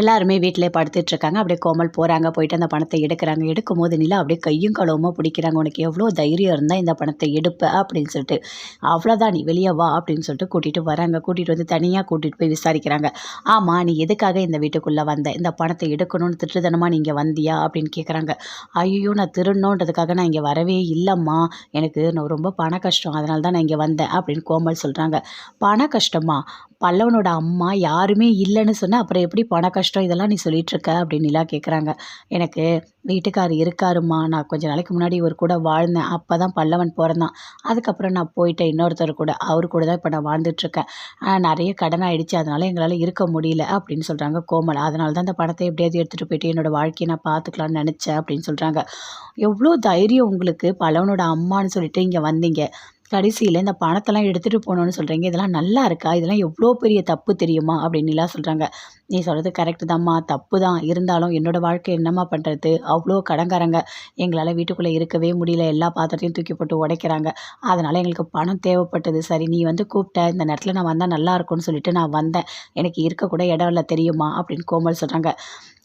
எல்லாருமே வீட்டிலே படுத்துட்டு இருக்காங்க அப்படியே கோமல் போகிறாங்க போயிட்டு அந்த பணத்தை எடுக்கிறாங்க. எடுக்கும் போது நிலா அப்படியே கையும் களவுமா பிடிக்கிறாங்க. உனக்கு எவ்வளோ தைரியம் இருந்தால் இந்த பணத்தை எடுப்ப அப்படின்னு சொல்லிட்டு. அவ்வளோதான் நீ வெளியே வா அப்படின்னு சொல்லிட்டு கூட்டிகிட்டு வராங்க. கூட்டிகிட்டு வந்து தனியாக கூட்டிகிட்டு போய் விசாரிக்கிறாங்க. ஆமாம் நீ எதுக்காக இந்த வீட்டுக்குள்ளே வந்த? இந்த பணத்தை எடுக்கணும்னு திட்டுதனமாக நீங்கள் வந்தியா? அப்படின்னு கேட்குறாங்க ஐயோ நான் திருடணுன்றதுக்காக நான் இங்கே வரவே இல்லைம்மா. எனக்கு நான் ரொம்ப பண கஷ்டம். அதனால தான் நான் இங்கே வந்தேன் அப்படின்னு கோமல் சொல்கிறாங்க பண கஷ்டமா? பல்லவனோட அம்மா யாருமே இல்லைன்னு சொன்னால் அப்புறம் எப்படி பண கஷ்டம் இதெல்லாம் நீ சொல்லிகிட்ருக்க அப்படின்னு நிலா கேட்குறாங்க எனக்கு வீட்டுக்கார் இருக்காருமா நான் கொஞ்ச நாளைக்கு முன்னாடி ஒரு கூட வாழ்ந்தேன். அப்போ தான் பல்லவன் பிறந்தான். அதுக்கப்புறம் நான் போயிட்டேன். இன்னொருத்தர் கூட. அவர் கூட தான் இப்போ நான் வாழ்ந்துட்டுருக்கேன். நிறைய கடன் ஆகிடுச்சு அதனால் எங்களால் இருக்க முடியல அப்படின்னு சொல்கிறாங்க கோமல். அதனால தான் இந்த பணத்தை எப்படியாவது எடுத்துகிட்டு போயிட்டு என்னோடய வாழ்க்கையை நான் பார்த்துக்கலான்னு நினச்சேன் அப்படின்னு சொல்கிறாங்க எவ்வளோ தைரியம் உங்களுக்கு பல்லவனோட அம்மான்னு சொல்லிட்டு இங்கே வந்தீங்க. கடைசியில் இந்த பணத்தெல்லாம் எடுத்துகிட்டு போகணுன்னு சொல்கிறீங்க இதெல்லாம் நல்லா இருக்கா? இதெல்லாம் எவ்வளோ பெரிய தப்பு தெரியுமா? அப்படின்னுலாம் சொல்கிறாங்க நீ சொல்கிறது கரெக்டு தான்மா தப்பு தான். இருந்தாலும் என்னோடய வாழ்க்கை என்னம்மா பண்ணுறது அவ்வளோ கடங்காரங்க எங்களால் வீட்டுக்குள்ளே இருக்கவே முடியல. எல்லா பாத்திரத்தையும் தூக்கி போட்டு உடைக்கிறாங்க. அதனால் எங்களுக்கு பணம் தேவைப்பட்டது. சரி நீ வந்து கூப்பிட்ட. இந்த நேரத்தில் நான் வந்தால் நல்லா இருக்கும்னு சொல்லிட்டு நான் வந்தேன். எனக்கு இருக்கக்கூட இடம் இல்லை தெரியுமா? அப்படின்னு கோமல் சொல்கிறாங்க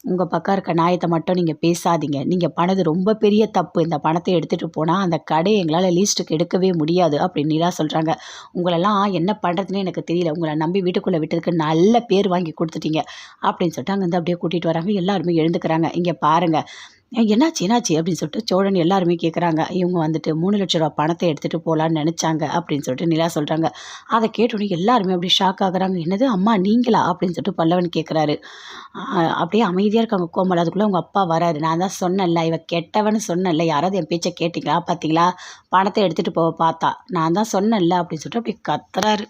உங்கள் பக்கம் இருக்க நியாயத்தை மட்டும் நீங்கள் பேசாதீங்க. நீங்கள் பணது ரொம்ப பெரிய தப்பு. இந்த பணத்தை எடுத்துகிட்டு போனால் அந்த கடை எங்களால் லீஸ்ட்டுக்கு எடுக்கவே முடியாது அப்படின்னு நிலா சொல்கிறாங்க உங்களெல்லாம் என்ன பண்ணுறதுன்னு எனக்கு தெரியல. உங்களை நம்பி வீட்டுக்குள்ளே விட்டதுக்கு நல்ல பேர் வாங்கி கொடுத்துட்டீங்க. அப்படின்னு சொல்லிட்டு அங்கேருந்து அப்படியே கூட்டிகிட்டு வராங்க. எல்லாருமே எழுந்துக்கிறாங்க. இங்கே பாருங்கள் என்னாச்சு என்னாச்சு? அப்படின்னு சொல்லிட்டு சோழன் எல்லாருமே கேட்குறாங்க இவங்க வந்துட்டு மூணு லட்ச ரூபா பணத்தை எடுத்துகிட்டு போகலான்னு நினச்சாங்க அப்படின்னு சொல்லிட்டு நிலா சொல்கிறாங்க அதை கேட்டோன்னே எல்லாருமே அப்படி ஷாக் ஆகுறாங்க. என்னது அம்மா நீங்களா? அப்படின்னு சொல்லிட்டு பல்லவன் கேட்குறாரு அப்படியே அமைதியாக இருக்காங்க கோமல். அதுக்குள்ளே அவங்க அப்பா வராரு. நான் தான் சொன்னேன்ல இவ கெட்டவன்னு சொன்னேன்ல. யாராவது என் பேச்சை கேட்டிங்களா? பார்த்தீங்களா பணத்தை எடுத்துகிட்டு போக பார்த்தா. நான் தான் சொன்னேன்ல அப்படின்னு சொல்லிட்டு அப்படி கத்துறாரு.